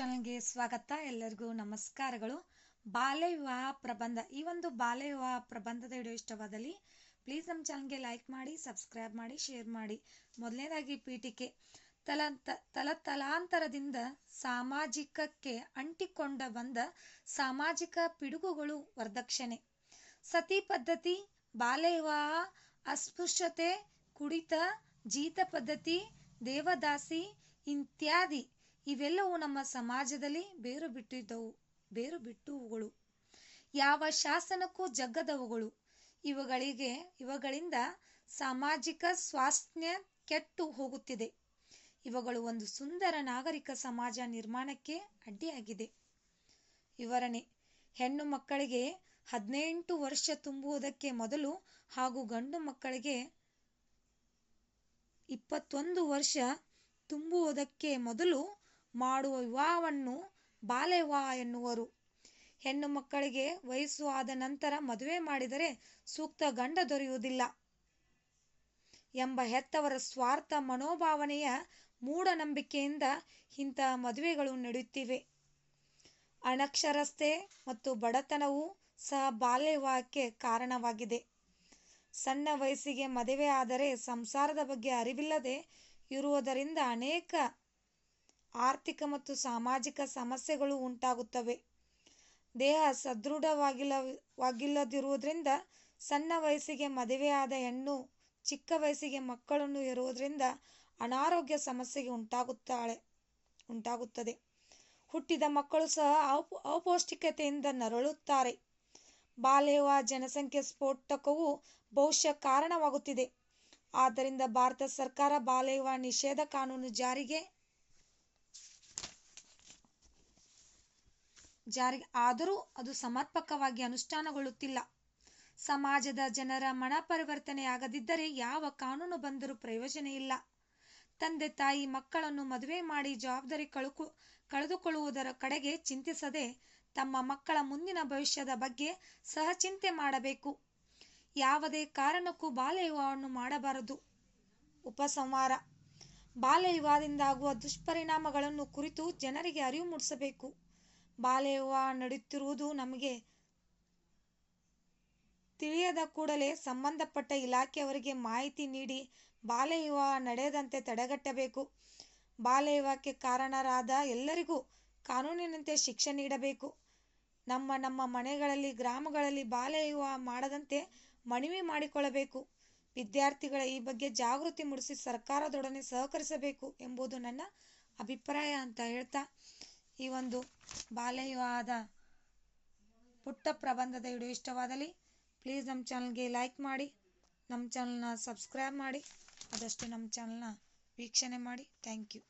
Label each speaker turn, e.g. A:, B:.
A: ಚಾನಲ್ಗೆ ಸ್ವಾಗತ. ಎಲ್ಲರಿಗೂ ನಮಸ್ಕಾರಗಳು. ಬಾಲ್ಯ ವಿವಾಹ ಪ್ರಬಂಧ, ಈ ಒಂದು ಬಾಲ್ಯ ವಿವಾಹ ಪ್ರಬಂಧದ ವಿಡಿಯೋ ಇಷ್ಟವಾದಲ್ಲಿ ಪ್ಲೀಸ್ ನಮ್ಮ ಚಾನಲ್ಗೆ ಲೈಕ್ ಮಾಡಿ, ಸಬ್ಸ್ಕ್ರೈಬ್ ಮಾಡಿ, ಶೇರ್ ಮಾಡಿ. ಮೊದಲನೇದಾಗಿ ಪೀಠಿಕೆ. ತಲ ತಲಾಂತರದಿಂದ ಸಾಮಾಜಿಕಕ್ಕೆ ಅಂಟಿಕೊಂಡ ಬಂದ ಸಾಮಾಜಿಕ ಪಿಡುಗುಗಳು ವರದಕ್ಷಿಣೆ. ಸತಿ ಪದ್ಧತಿ ಬಾಲ್ಯ ವಿವಾಹ ಅಸ್ಪೃಶ್ಯತೆ, ಕುಡಿತ, ಜೀತ ಪದ್ಧತಿ, ದೇವದಾಸಿ, ಇತ್ಯಾದಿ. ಇವೆಲ್ಲವೂ ನಮ್ಮ ಸಮಾಜದಲ್ಲಿ ಬೇರು ಬಿಟ್ಟಿದ್ದವು ಬೇರು ಬಿಟ್ಟುವುಗಳು ಯಾವ ಶಾಸನಕ್ಕೂ ಜಗ್ಗದವುಗಳು. ಇವುಗಳಿಗೆ, ಇವುಗಳಿಂದ ಸಾಮಾಜಿಕ ಸ್ವಾಸ್ಥ್ಯ ಕೆಟ್ಟು ಹೋಗುತ್ತಿದೆ. ಇವುಗಳು ಒಂದು ಸುಂದರ ನಾಗರಿಕ ಸಮಾಜ ನಿರ್ಮಾಣಕ್ಕೆ ಅಡ್ಡಿಯಾಗಿದೆ. ವಿವರಣೆ. ಹೆಣ್ಣು ಮಕ್ಕಳಿಗೆ ಹದಿನೆಂಟು ವರ್ಷ ತುಂಬುವುದಕ್ಕೆ ಮೊದಲು ಹಾಗೂ ಗಂಡು ಮಕ್ಕಳಿಗೆ ಇಪ್ಪತ್ತೊಂದು ವರ್ಷ ತುಂಬುವುದಕ್ಕೆ ಮೊದಲು ಮಾಡುವ ವಿವಾಹವನ್ನು ಬಾಲ್ಯ ಎನ್ನುವರು. ಹೆಣ್ಣು ಮಕ್ಕಳಿಗೆ ವಯಸ್ಸು ಆದ ನಂತರ ಮದುವೆ ಮಾಡಿದರೆ ಸೂಕ್ತ ಗಂಡ ದೊರೆಯುವುದಿಲ್ಲ. ಎಂಬ ಹೆತ್ತವರ ಸ್ವಾರ್ಥ ಮನೋಭಾವನೆಯ ಮೂಢನಂಬಿಕೆಯಿಂದ ಇಂತಹ ಮದುವೆಗಳು ನಡೆಯುತ್ತಿವೆ. ಅನಕ್ಷರಸ್ಥೆ ಮತ್ತು ಬಡತನವು ಸಹ ಬಾಲ್ಯ ವಿವಾಹಕ್ಕೆ ಕಾರಣವಾಗಿದೆ. ಸಣ್ಣ ವಯಸ್ಸಿಗೆ ಮದುವೆ ಆದರೆ ಸಂಸಾರದ ಬಗ್ಗೆ ಅರಿವಿಲ್ಲದೆ ಇರುವುದರಿಂದ ಅನೇಕ ಆರ್ಥಿಕ ಮತ್ತು ಸಾಮಾಜಿಕ ಸಮಸ್ಯೆಗಳು ಉಂಟಾಗುತ್ತವೆ. ದೇಹ ಸದೃಢವಾಗಿಲ್ಲವಾಗಿಲ್ಲದಿರುವುದರಿಂದ ಸಣ್ಣ ವಯಸ್ಸಿಗೆ ಮದುವೆಯಾದ ಹೆಣ್ಣು, ಚಿಕ್ಕ ವಯಸ್ಸಿಗೆ ಮಕ್ಕಳನ್ನು ಇರುವುದರಿಂದ ಅನಾರೋಗ್ಯ ಸಮಸ್ಯೆಗೆ ಉಂಟಾಗುತ್ತಾಳೆ, ಉಂಟಾಗುತ್ತದೆ. ಹುಟ್ಟಿದ ಮಕ್ಕಳು ಸಹ ಅಪ, ಅಪೌಷ್ಟಿಕತೆಯಿಂದ ನರಳುತ್ತಾರೆ. ಬಾಲ್ಯವ ಜನಸಂಖ್ಯೆ ಸ್ಫೋಟಕವು ಬಹುಶಃ ಕಾರಣವಾಗುತ್ತಿದೆ. ಆದ್ದರಿಂದ ಭಾರತ ಸರ್ಕಾರ ಬಾಲ್ಯವ ನಿಷೇಧ ಕಾನೂನು ಜಾರಿಗೆ ಜಾರಿಗೆ ಆದರೂ ಅದು ಸಮರ್ಪಕವಾಗಿ ಅನುಷ್ಠಾನಗೊಳ್ಳುತ್ತಿಲ್ಲ. ಸಮಾಜದ ಜನರ ಮನ ಪರಿವರ್ತನೆಯಾಗದಿದ್ದರೆ ಯಾವ ಕಾನೂನು ಬಂದರೂ ಪ್ರಯೋಜನ ಇಲ್ಲ. ತಂದೆ ತಾಯಿ ಮಕ್ಕಳನ್ನು ಮದುವೆ ಮಾಡಿ ಜವಾಬ್ದಾರಿ ಕಳುಕು, ಕಳೆದುಕೊಳ್ಳುವುದರ ಕಡೆಗೆ ಚಿಂತಿಸದೆ ತಮ್ಮ ಮಕ್ಕಳ ಮುಂದಿನ ಭವಿಷ್ಯದ ಬಗ್ಗೆ ಸಹ ಚಿಂತೆ ಮಾಡಬೇಕು. ಯಾವುದೇ ಕಾರಣಕ್ಕೂ ಬಾಲ್ಯ ವಿವಾಹವನ್ನು ಮಾಡಬಾರದು. ಉಪಸಂಹಾರ. ಬಾಲ್ಯ ವಿವಾಹದಿಂದಾಗುವ ದುಷ್ಪರಿಣಾಮಗಳನ್ನು ಕುರಿತು ಜನರಿಗೆ ಅರಿವು ಮೂಡಿಸಬೇಕು. ಬಾಲ್ಯ ವಿವಾಹ ನಡೆಯುತ್ತಿರುವುದು ನಮಗೆ ತಿಳಿಯದ ಕೂಡಲೇ ಸಂಬಂಧಪಟ್ಟ ಇಲಾಖೆಯವರಿಗೆ ಮಾಹಿತಿ ನೀಡಿ ಬಾಲ್ಯ ವಿವಾಹ ನಡೆಯದಂತೆ ತಡೆಗಟ್ಟಬೇಕು. ಬಾಲ್ಯ ವಿವಾಹಕ್ಕೆ ಕಾರಣರಾದ ಎಲ್ಲರಿಗೂ ಕಾನೂನಿನಂತೆ ಶಿಕ್ಷೆ ನೀಡಬೇಕು. ನಮ್ಮ ನಮ್ಮ ಮನೆಗಳಲ್ಲಿ, ಗ್ರಾಮಗಳಲ್ಲಿ ಬಾಲ್ಯ ವಿವಾಹ ಮಾಡದಂತೆ ಮನವಿ ಮಾಡಿಕೊಳ್ಳಬೇಕು. ವಿದ್ಯಾರ್ಥಿಗಳ ಈ ಬಗ್ಗೆ ಜಾಗೃತಿ ಮೂಡಿಸಿ ಸರ್ಕಾರದೊಡನೆ ಸಹಕರಿಸಬೇಕು ಎಂಬುದು ನನ್ನ ಅಭಿಪ್ರಾಯ ಅಂತ ಹೇಳ್ತಾ ಈ ಒಂದು ಬಾಲ್ಯವಿವಾಹದ ಪುಟ್ಟ ಪ್ರಬಂಧದ ವಿಡಿಯೋ ಇಷ್ಟವಾದಲ್ಲಿ ಪ್ಲೀಸ್ ನಮ್ಮ ಚಾನಲ್ಗೆ ಲೈಕ್ ಮಾಡಿ, ನಮ್ಮ ಚಾನಲ್ನ ಸಬ್ಸ್ಕ್ರೈಬ್ ಮಾಡಿ ಆದಷ್ಟು ನಮ್ಮ ಚಾನಲ್ನ ವೀಕ್ಷಣೆ ಮಾಡಿ. Thank you